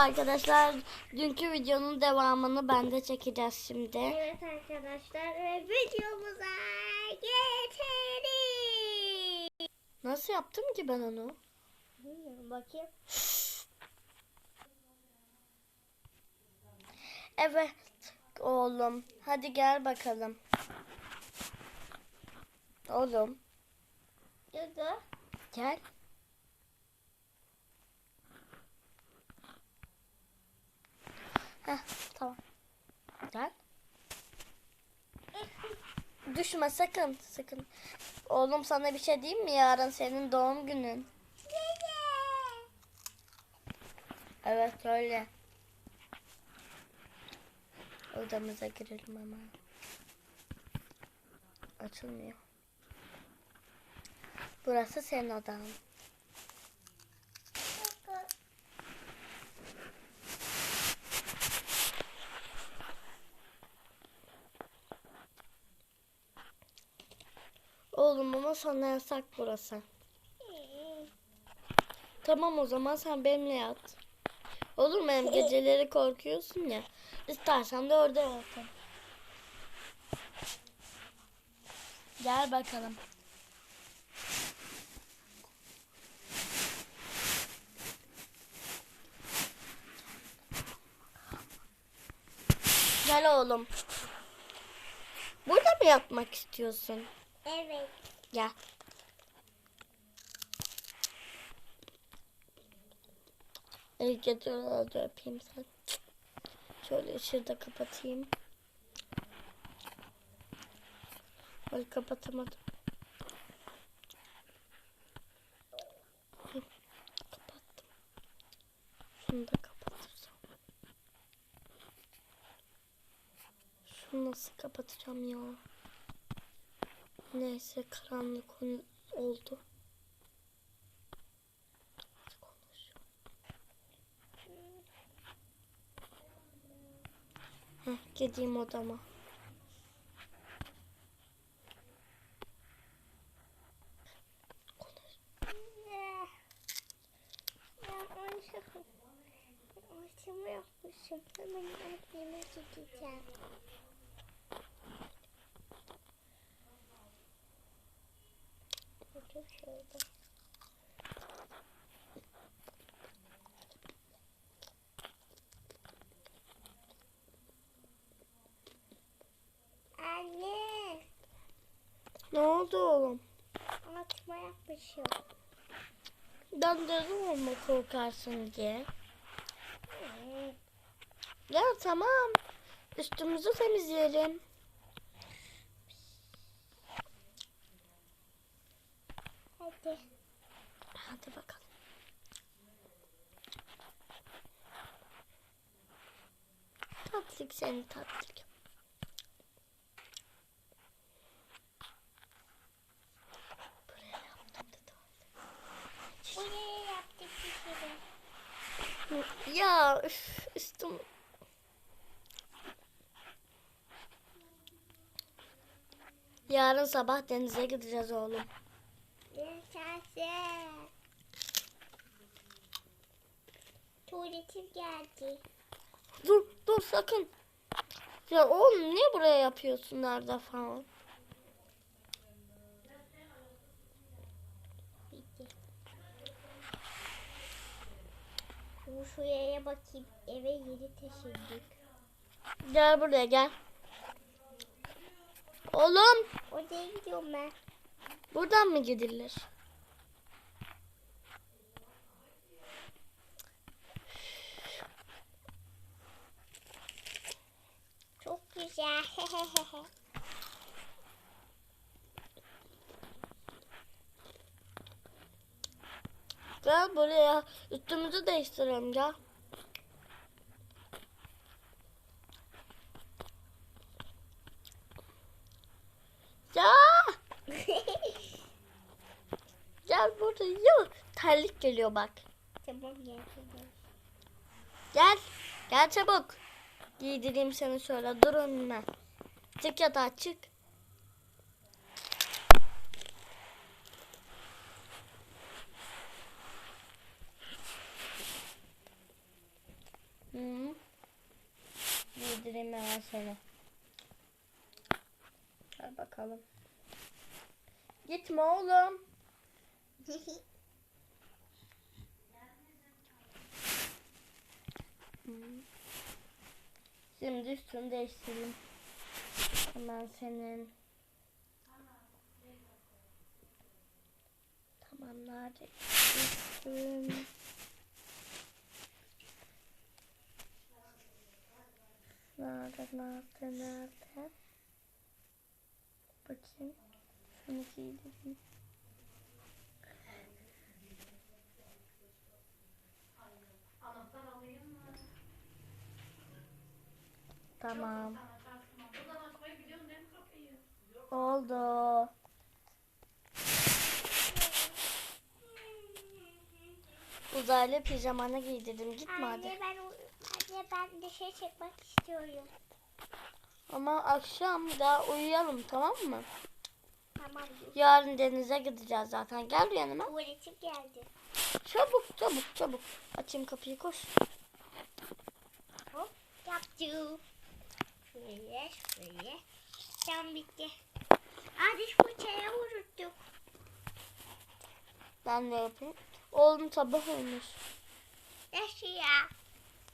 Arkadaşlar dünkü videonun devamını ben de çekeceğiz şimdi. Evet arkadaşlar ve videomuza geçelim. Nasıl yaptım ki ben onu? Bilmiyorum bakayım. Evet oğlum hadi gel bakalım. Oğlum Dudu. gel. Heh tamam. Gel. Düşme sakın sakın. Oğlum sana bir şey diyeyim mi? Yarın senin doğum günün. Evet öyle. Odamıza girelim ama. Açılmıyor. Burası senin odan. Sana yasak burası. Tamam o zaman sen benimle yat. Olur mu? Hem geceleri korkuyorsun ya. İstersen de orada yatın. Gel bakalım. Gel oğlum. Burada mı yatmak istiyorsun? Evet. Gel. İyi geceler de öpeyim sen. Şöyle ışığı da kapatayım. Ay kapatamadım. Hı, Kapattım. Şunu da kapatırsam. Şunu nasıl kapatacağım ya? Neyse karanlık ol- oldu. Heh, gideyim odama. Aşkımı yapmışım. Hemen anneme gideceğim. Şöyle. Anne, Ne oldu oğlum? atma yapmışım. Ben dedim ama korkarsın diye. Ya tamam. Üstümüzü temizleyelim. Hadi. Hadi bakalım. Tatlık seni tatlık. Buraya yaptım da tuvalet. Buraya yaptık bir kere. Ya üf, üstüm. Yarın sabah denize gideceğiz oğlum. Yaşasın. Tuvaletim geldi. Dur dur sakın. Ya oğlum niye buraya yapıyorsun nerede falan? Bu şuraya bakayım. Eve yeni taşındık. Gel buraya gel. Oğlum Oraya gidiyorum ben. buradan mı gidilir? Çok güzel. Gel buraya. Üstümüzü değiştirelim gel. Ya gel burada. Yok terlik geliyor bak. tamam geldim. Gel. Gel çabuk. Giydireyim seni şöyle. Dur önüme. Çık yatağa çık. Hı. Giydireyim hemen seni. Hadi bakalım. Gitme oğlum. Hı. Şimdi üstünü değiştireyim. Hemen senin. Tamam nerede? Üstün. Nerede, nerede, nerede? Bakayım. Şunu giydireyim. Tamam. Oldu. Uzaylı pijamanı giydirdim. Gitme hadi. Anne ben anne ben dışarı çıkmak istiyorum. Ama akşam daha uyuyalım tamam mı? Tamam. Yarın denize gideceğiz zaten. Gel yanıma. Tuvaletim geldi. Çabuk çabuk çabuk. Açayım kapıyı koş. Hop yaptım. Şöyle şöyle. Tam bitti. Aa diş fırçaya vururduk. Ben de yapayım. Oğlum sabah olmuş. Nasıl ya?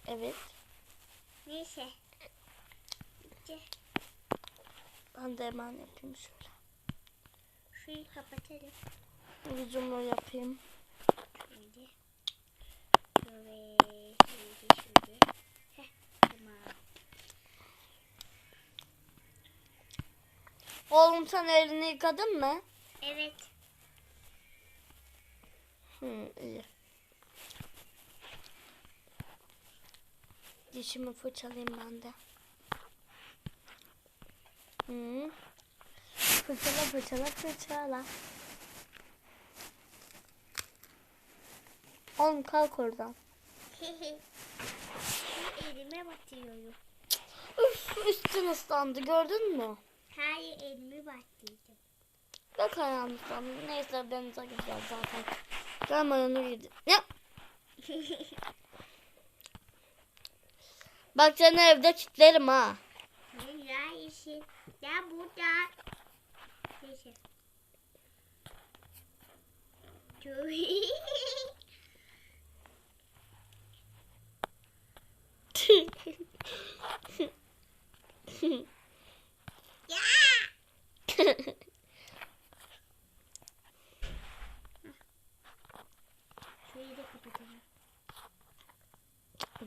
Evet. Neyse. Bitti. Ben de hemen yapayım şöyle. Şurayı kapatalım. Vücumu yapayım. Şöyle. Şöyle. Şöyle. Şöyle. Heh, tamam. Oğlum sen elini yıkadın mı? Evet. Hı, iyi. Dişimi fırçalayayım ben de. Hı. Fırçala fırçala fırçala. Oğlum kalk oradan. Elime batıyorum. Üf üstün ıslandı gördün mü? Hayır elimi. Bak ayağım ıslandı. Neyse denize gideceğiz zaten. Ben mayonu giydim. Ya. Bak seni evde kilitlerim ha. Ya işi. Ya burada. Neyse. Ya.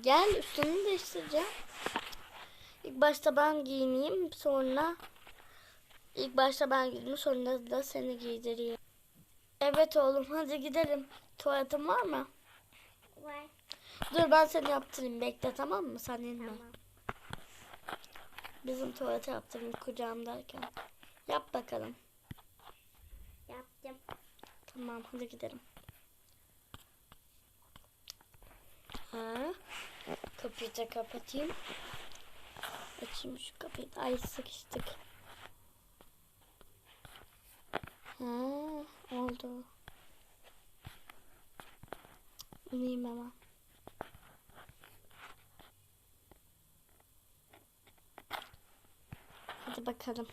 Gel üstünü değiştireceğim. İlk başta ben giyineyim sonra ilk başta ben giyineyim sonra da seni giydireyim. Evet oğlum hadi gidelim. Tuvaletin var mı? Var. Dur ben seni yaptırayım bekle tamam mı? Sen inme. Tamam. Bizim tuvalete yaptırayım kucağımdayken. Yap bakalım. Yaptım. Tamam hadi gidelim. Ha. Kapıyı da kapatayım. Açayım şu kapıyı. Ay sıkıştık. Ha, oldu. İneyim hemen. Hadi bakalım.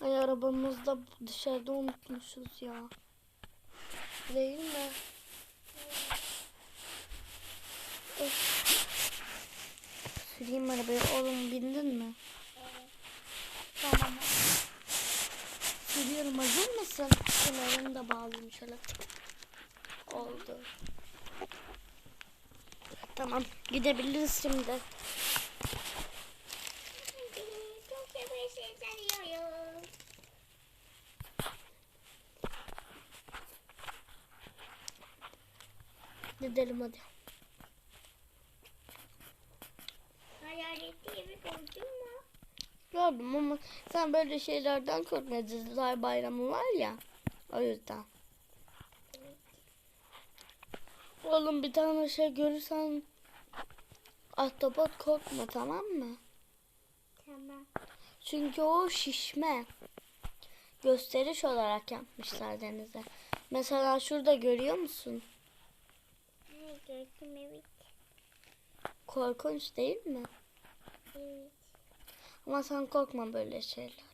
Ay arabamızda dışarıda unutmuşuz ya. Değil mi? Öf. Süreyim arabayı. Oğlum bindin mi? Evet. Tamam. Sürüyorum hazır mısın? Kemerimi de bağlayayım şöyle. Oldu. Tamam gidebiliriz şimdi. Çok seviyorum. Gidelim hadi. Hayaletli evi gördün mü? Gördüm ama sen böyle şeylerden korkma. Cadılar bayramı var ya. O yüzden. Oğlum bir tane şey görürsen ahtapot korkma tamam mı? Tamam. Çünkü o şişme. Gösteriş olarak yapmışlar denize. Mesela şurada görüyor musun? Gördüm evet. Korkunç değil mi? Evet. Ama sen korkma böyle şeyler.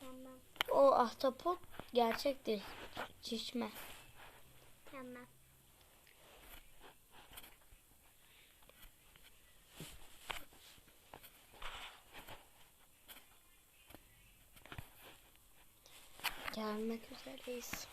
Tamam. O ahtapot gerçektir. Çişme. Tamam. Gelmek üzereyiz.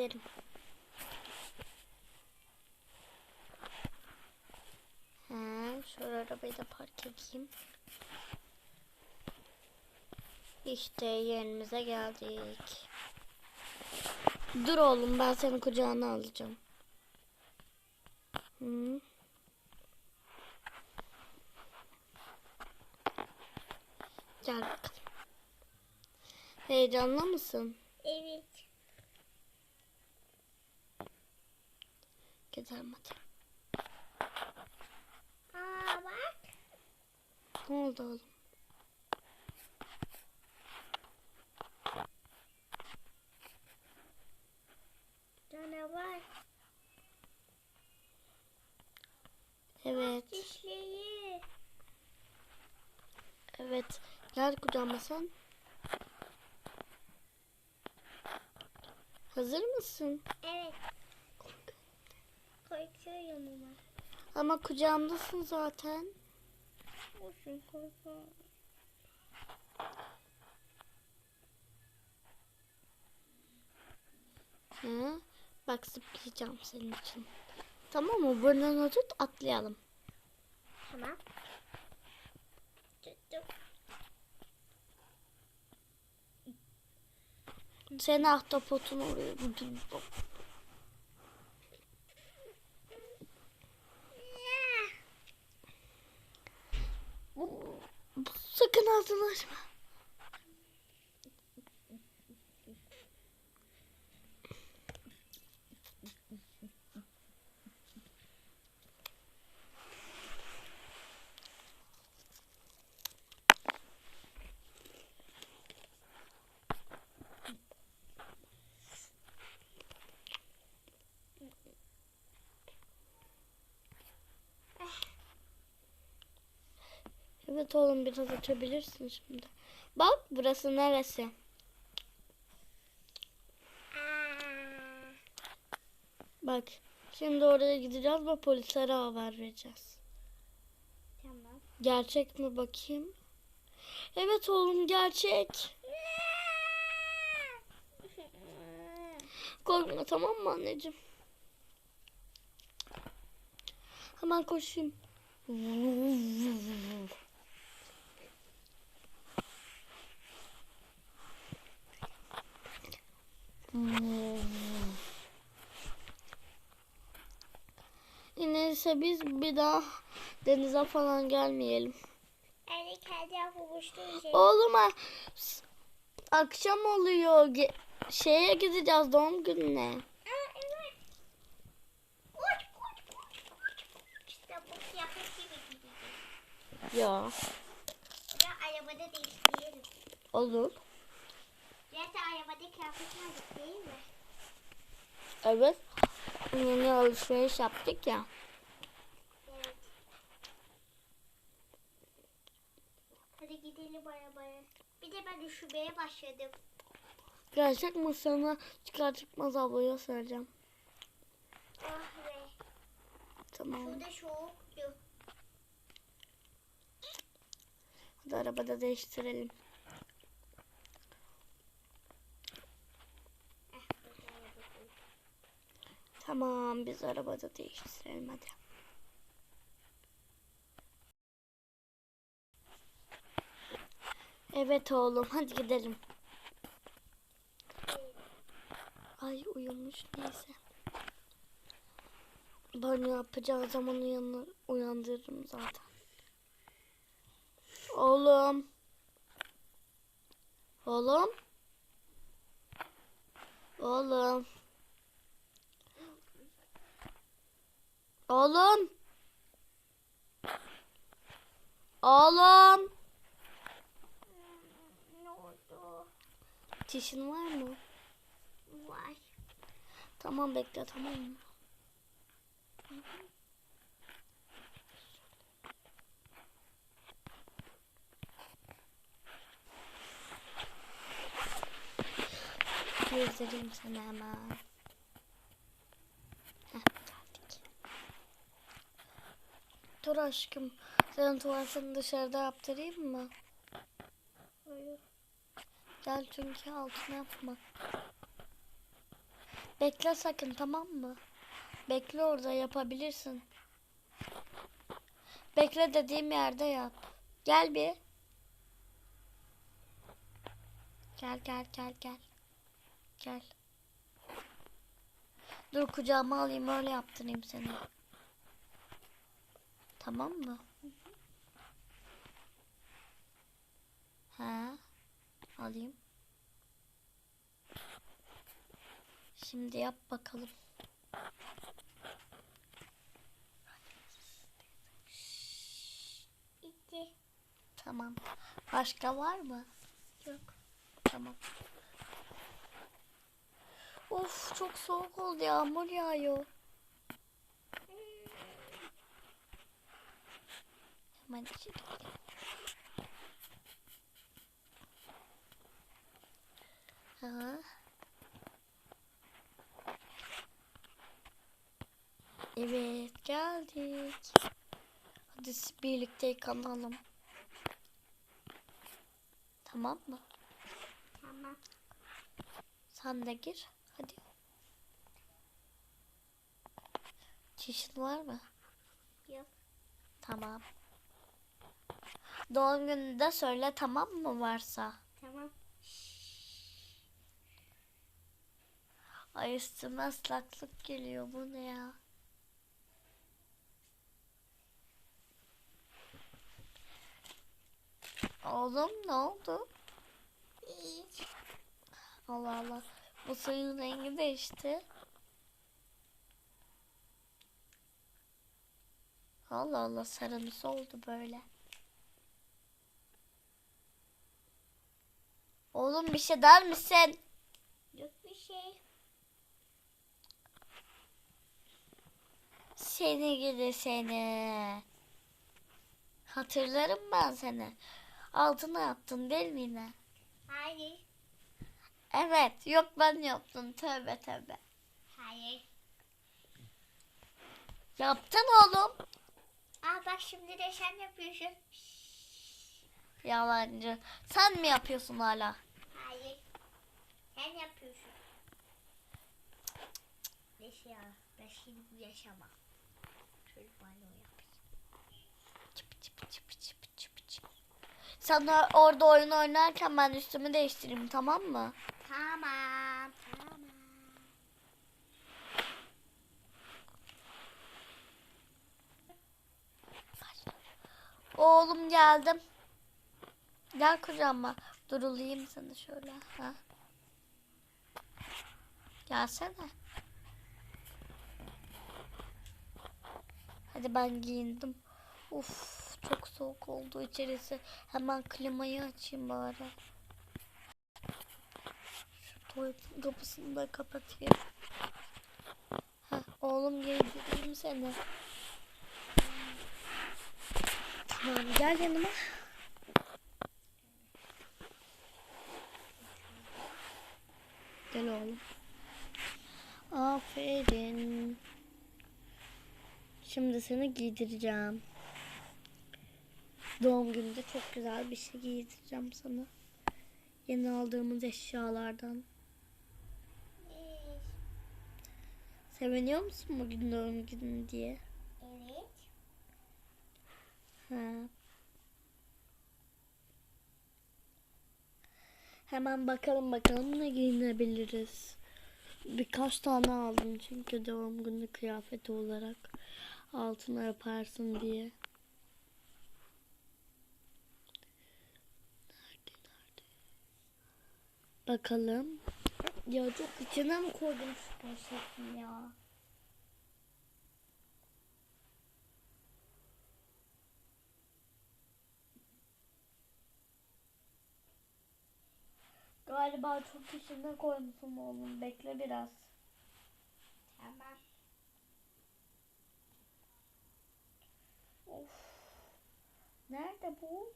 Gidelim. Ha, şöyle arabayı da park edeyim. İşte yerimize geldik. Dur oğlum ben seni kucağına alacağım. Hı. Gel bakalım. Heyecanlı mısın? Evet. Gidelim hadi. Aa bak. Ne oldu oğlum? Canavar. Evet. Dişleri. Evet. Gel kucağıma sen. Hazır mısın? Evet. Korkuyorum ama. Ama kucağımdasın zaten. Olsun korkuyorum. Hı? Bak zıplayacağım senin için. Tamam mı? Burnunu tut atlayalım. Tamam. Tuttum. Seni ahtapotun oraya. Sakın ağzını açma. Evet oğlum biraz açabilirsin şimdi. Bak burası neresi? Bak şimdi oraya gideceğiz ve polislere haber vereceğiz. Tamam. Gerçek mi bakayım? Evet oğlum gerçek. Korkma tamam mı anneciğim? Hemen koşayım. Neyse biz bir daha denize falan gelmeyelim. Oğluma s- akşam oluyor. Ge- şeye gideceğiz doğum gününe. Evet. Ya Ya arabada değiştirelim. olur. Arabada kıyafet aldık değil mi? Evet. Yeni alışveriş yaptık ya. Evet. Hadi gidelim arabaya. Bir de ben üşümeye başladım. Gerçek mi sana çıkar çıkmaz ablaya söyleyeceğim. Ah be. Tamam. Şurada soğuktu. Hadi arabada değiştirelim. Tamam biz arabada değiştirelim hadi. Evet oğlum hadi gidelim. Ay uyumuş neyse. Banyo yapacağı zaman uyanır, uyandırırım zaten. Oğlum. Oğlum. Oğlum. Oğlum. Oğlum. Ne oldu? Çişin var mı? Var. Tamam bekle tamam mı? Gezdireyim seni hemen. Heh, geldik. Dur aşkım. Senin tuvaletini dışarıda yaptırayım mı? Hayır. Gel çünkü altına yapma. Bekle sakın tamam mı? Bekle orada yapabilirsin. Bekle dediğim yerde yap. Gel bir. Gel gel gel gel. Gel. Dur kucağıma alayım öyle yaptırayım seni. Tamam mı? Ha? Alayım. Şimdi yap bakalım. İki. Tamam. Başka var mı? Yok. Tamam. Of çok soğuk oldu yağmur yağıyor. İçeri girelim. Ha. Evet geldik. Hadi birlikte yıkanalım. Tamam mı? Tamam. Sen de gir. Hadi. Çişin var mı? Yok. Tamam. Doğum günü de söyle tamam mı varsa? Tamam. Ay üstüme ıslaklık geliyor. Bu ne ya? Oğlum ne oldu? Hiç. Allah Allah. Bu suyun rengi değişti. Allah Allah sarımsı oldu böyle. Oğlum bir şey der misin? Yok bir şey. Seni gidi seni. Hatırlarım ben seni. Altına yaptın değil mi yine? Hayır. Evet. Yok ben yaptım. Tövbe tövbe. Hayır. Yaptın oğlum. Aa bak şimdi de sen yapıyorsun. Yalancı. Sen mi yapıyorsun hala? Hayır. Sen yapıyorsun. Neyse ya. Bu yaşamam. Çocuk bana o yapıyor. Çıp çıp çıp çıp çıp çıp. Sen orada oyun oynarken ben üstümü değiştireyim tamam mı? Tamam. Tamam. Oğlum geldim. Gel kucağıma. Durulayım seni şöyle. Ha. Gelsene. Hadi ben giyindim. Uf çok soğuk oldu içerisi. Hemen klimayı açayım bari. Şu tuvaletin kapısını da kapatayım. Heh, oğlum giydireyim seni. Tamam gel yanıma. Gel oğlum. Aferin. Seni giydireceğim. Doğum gününde çok güzel bir şey giydireceğim sana. Yeni aldığımız eşyalardan. Ee, Seviniyor musun bugün doğum günü diye? Evet. Ha. Hemen bakalım bakalım ne giyinebiliriz. birkaç tane aldım çünkü doğum günü kıyafeti olarak altına yaparsın diye. Nerede nerede? Bakalım. Ya çok içine mi koydum şu poşetin ya? Galiba çok içine koymuşum oğlum. Bekle biraz. Tamam. Of. Nerede bu?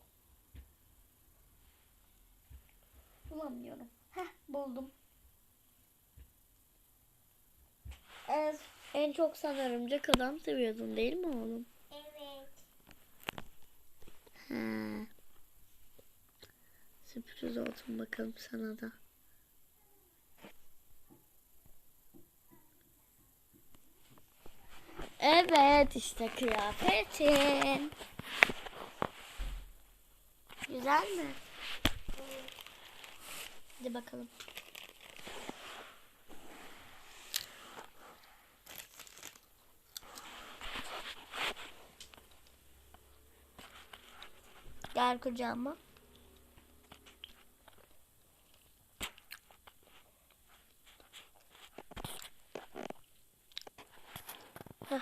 Bulamıyorum. Heh buldum. En, en çok sen örümcek adam seviyordun değil mi oğlum? Evet. He. Sürpriz olsun bakalım sana da. Evet işte kıyafetin. Güzel mi? Hadi bakalım. Gel kucağıma. Heh.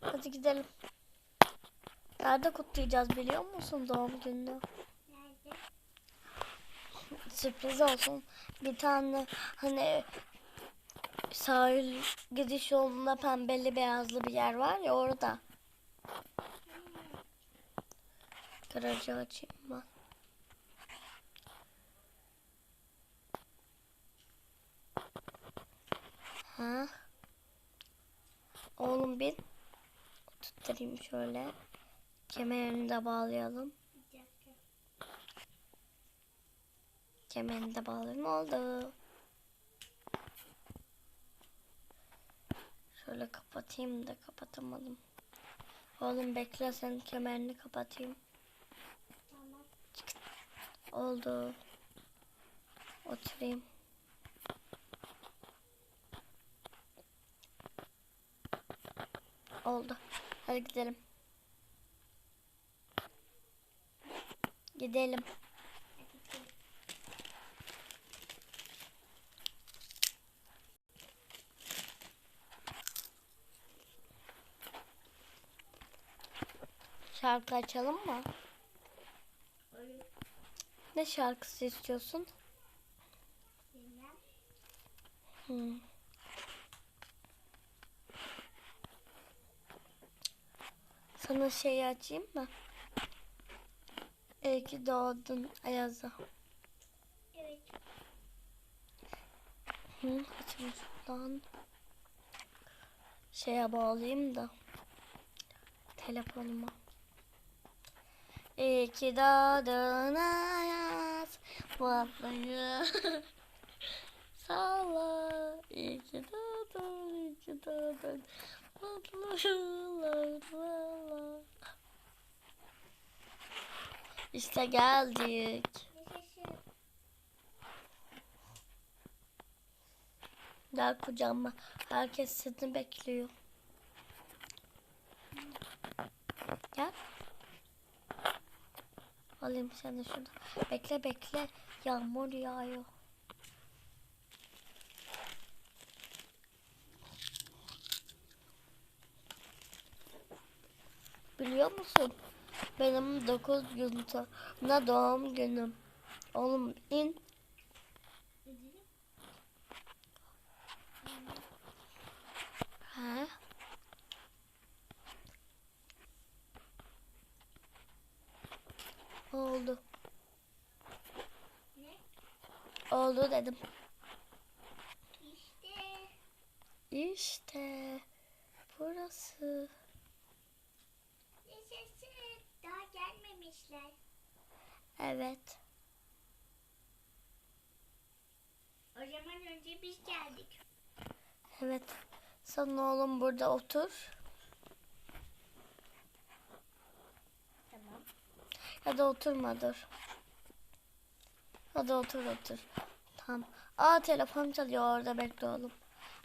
Hadi gidelim. Nerede kutlayacağız biliyor musun doğum gününü? Nerede? Sürpriz olsun. Bir tane hani sahil gidiş yolunda pembeli beyazlı bir yer var ya orada. Garajı açayım ben. Ha? Oğlum bin. Tutturayım şöyle. Kemerini de bağlayalım. Kemerini de bağlayalım. Oldu. Şöyle kapatayım da kapatamadım. Oğlum bekle senin kemerini kapatayım. Oldu. Oturayım. Oldu. Hadi gidelim. Gidelim. Şarkı açalım mı? Oyun. Ne şarkısı istiyorsun? Hmm. Sana şeyi açayım mı? İyi ki doğdun Ayaz'a. Evet. Hı, açayım şuradan. Şeye bağlayayım da. Telefonuma. İyi ki doğdun Ayaz. Vallahi. Salla. İyi ki doğdun, iyi ki doğdun. Mutlu yıllar. İşte geldik. Gel kucağıma. Herkes seni bekliyor. Gel. Alayım seni şurada. Bekle bekle. Yağmur yağıyor. Biliyor musun? Benim 9 gün sonra doğum günüm. Oğlum in. Ha? Oldu. Ne? Oldu dedim. İşte. İşte burası. Yaşasın. Daha Yemişler. Evet. O zaman önce biz geldik. Evet. Sen oğlum burada otur. Tamam. Ya da oturma dur. Hadi otur otur. Tamam. Aa telefon çalıyor orada bekle oğlum.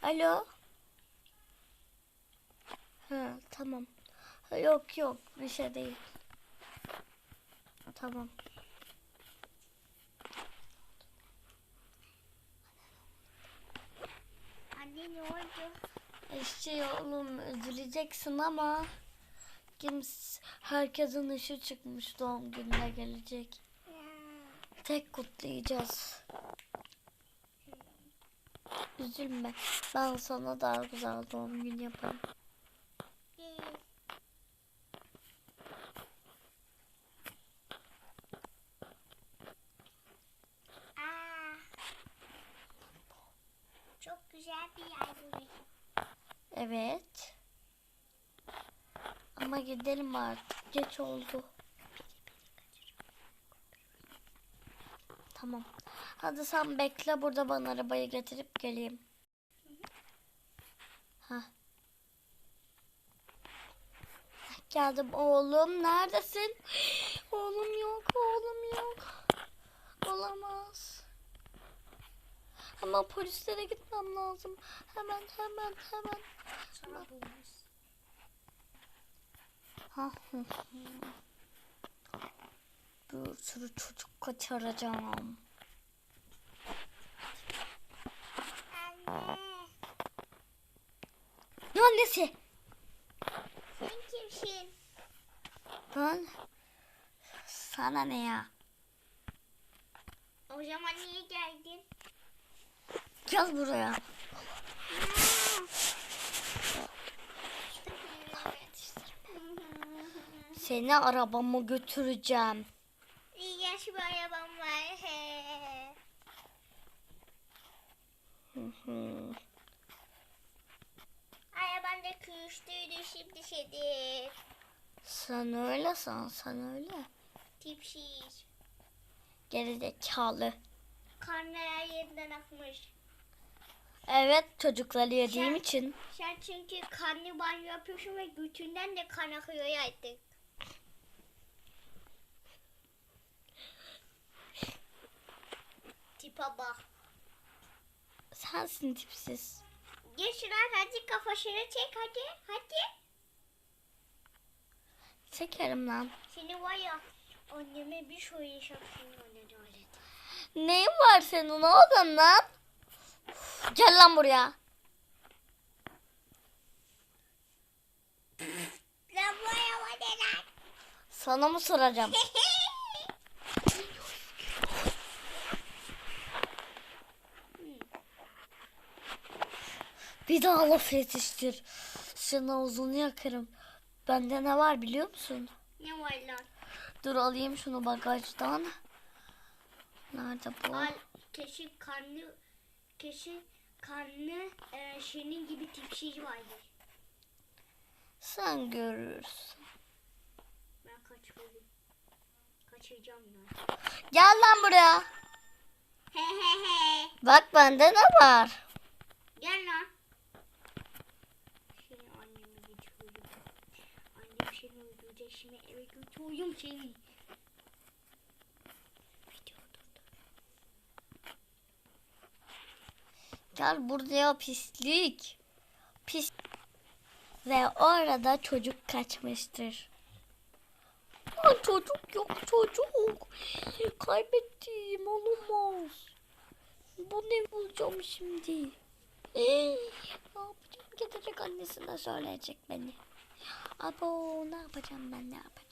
Alo. Ha tamam. Yok yok bir şey değil. Tamam. Anne ne oldu? İşte oğlum üzüleceksin ama kimse herkesin işi çıkmış doğum gününe gelecek. Tek kutlayacağız. Üzülme. Ben sana daha güzel doğum günü yaparım. Ee, Aa, çok güzel bir yer burası. Evet. Ama artık. Geç oldu. Tamam. Hadi sen bekle burada bana arabayı getirip geleyim. Ha. Geldim oğlum. Neredesin? Oğlum yok, oğlum yok. Olamaz. Ama polislere gitmem lazım. Hemen, hemen, hemen. Sana Bir sürü çocuk kaçıracağım. Anne, Ne annesi? sen kimsin? Ben? Sana ne ya? O zaman niye geldin? Gel buraya. Seni arabama götüreceğim. İyi yaş bir arabam var. He. Hı hı. Da kırıştıydı şimdi şeydir. Sen öyle san, sen öyle. Tipsiz. Gerizekalı. Karnlar yerinden akmış. Evet çocukları yediğim Sen- için. Sen çünkü banyo yapıyorsun ve götünden de kan akıyor artık. Tipe bak. Sensin tipsiz. Geç lan hadi kafasını çek hadi. Hadi. Çekerim lan. Seni var ya anneme bir şey yaşatsın öyle. Neyin var senin oğlum lan? Uf, Gel lan buraya. Lan bu araba ne lan? Sana mı soracağım? Bir daha laf yetiştir. Senin ağzını yakarım. Bende ne var biliyor musun? ne var lan? Dur alayım şunu bagajdan. Nerede bu? Al kesin kanlı kesin kanlı e, senin gibi tipsiz vardır. Sen görürsün. Ben kaçmalıyım. Kaçacağım lan. Gel lan buraya. He he he. Bak bende ne var? Gel lan. Seni anneme götürüyorum. Annem seni öldürecek. Şimdi eve götürüyorum seni. Gel buraya pislik. Pis. Ve orada çocuk kaçmıştır. Lan çocuk yok çocuk. Kaybettim olamaz. Bu ne bulacağım şimdi? Ee, ne yapacağım? Gidecek annesine söyleyecek beni. Abo ne yapacağım ben ne yapacağım?